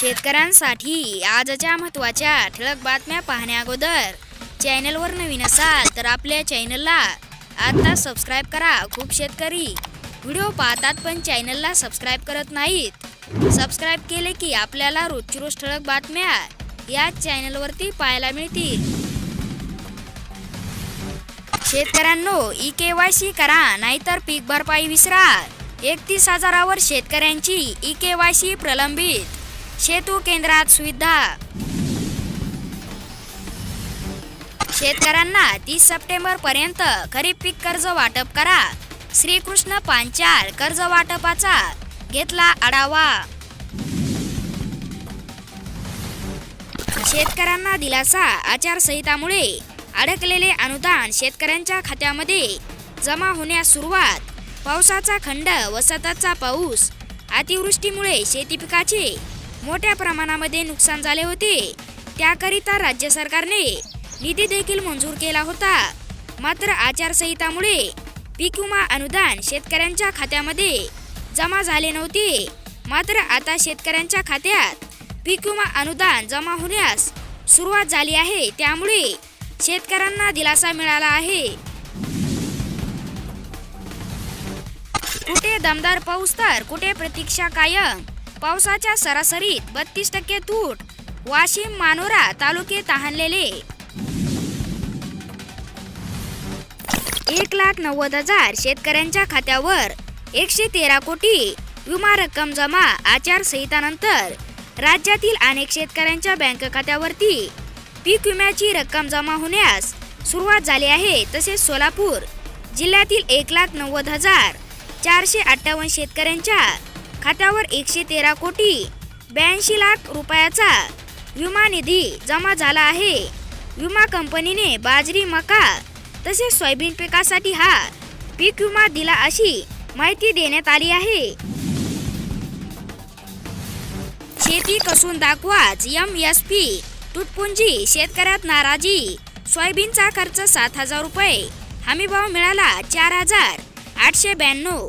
शेतकऱ्यांसाठी आजच्या महत्त्वाच्या ठळक बातम्या पाहण्या अगोदर चॅनलवर नवीन असाल तर आपल्या चॅनलला आता सबस्क्राईब करा. खूप शेतकरी व्हिडिओ पाहतात पण चॅनलला सबस्क्राईब करत नाहीत. सबस्क्राईब केले की आपल्याला रोजची रोज ठळक बातम्या या चॅनलवरती पाहायला मिळतील. शेतकऱ्यांनो ई के वाय सी करा नाहीतर पीक भरपाई विसरा. एकतीस हजारावर शेतकऱ्यांची ई के वाय सी प्रलंबित. शेतू केंद्रात सुविधा. शेतकऱ्यांना तीस सप्टेंबर पर्यंत खरीप पीक कर्ज वाटप करा. श्रीकृष्ण पांचाळ कर्ज वाटपाचा घेतला आढावा. शेतकऱ्यांना दिलासा आचारसंहितामुळे अडकलेले अनुदान शेतकऱ्यांच्या खात्यामध्ये जमा होण्यास सुरुवात. पावसाचा खंड व सततचा पाऊस. अतिवृष्टीमुळे शेती पिकाचे मोठ्या प्रमाणामध्ये नुकसान झाले होते. त्याकरिता राज्य सरकारने निधी देखील मंजूर केला होता. मात्र आचारसंहितामुळे पीक विमा अनुदान शेतकऱ्यांच्या खात्यामध्ये जमा झाले नव्हते. मात्र आता शेतकऱ्यांच्या खात्यात पीक विमा अनुदान जमा होण्यास सुरुवात झाली आहे. त्यामुळे शेतकऱ्यांना दिलासा मिळाला आहे. कुठे दमदार पाऊस तर कुठे प्रतीक्षा कायम? पावसाच्या सरासरीत बत्तीस टक्के तूट वाशिम मानोरा तालुके तहानलेले एक लाख नव्वद हजार शेतकऱ्यांच्या खात्यावर एकशे तेरा कोटी विमा रक्कम जमा आचारसंहितानंतर राज्यातील अनेक शेतकऱ्यांच्या बँक खात्यावरती पीक विम्याची रक्कम जमा होण्यास सुरुवात झाली आहे. तसेच सोलापूर जिल्ह्यातील एक लाख नव्वद हजार चारशे अठ्ठावन्न शेतकऱ्यांच्या खात्यावर एकशे तेरा कोटी ब्याऐंशी लाख रुपयाचा विमा निधी जमा झाला आहे. विमा कंपनीने बाजरी मका तसेच सोयाबीन पिकासाठी हा पीक विमा दिला अशी माहिती देण्यात आली आहे. शेती कसून दाखवाच एम एस पी तुटपुंजी शेतकऱ्यात नाराजी. सोयाबीनचा खर्च सात हजार रुपये. हमीभाव मिळाला चार हजार आठशे ब्याण्णव.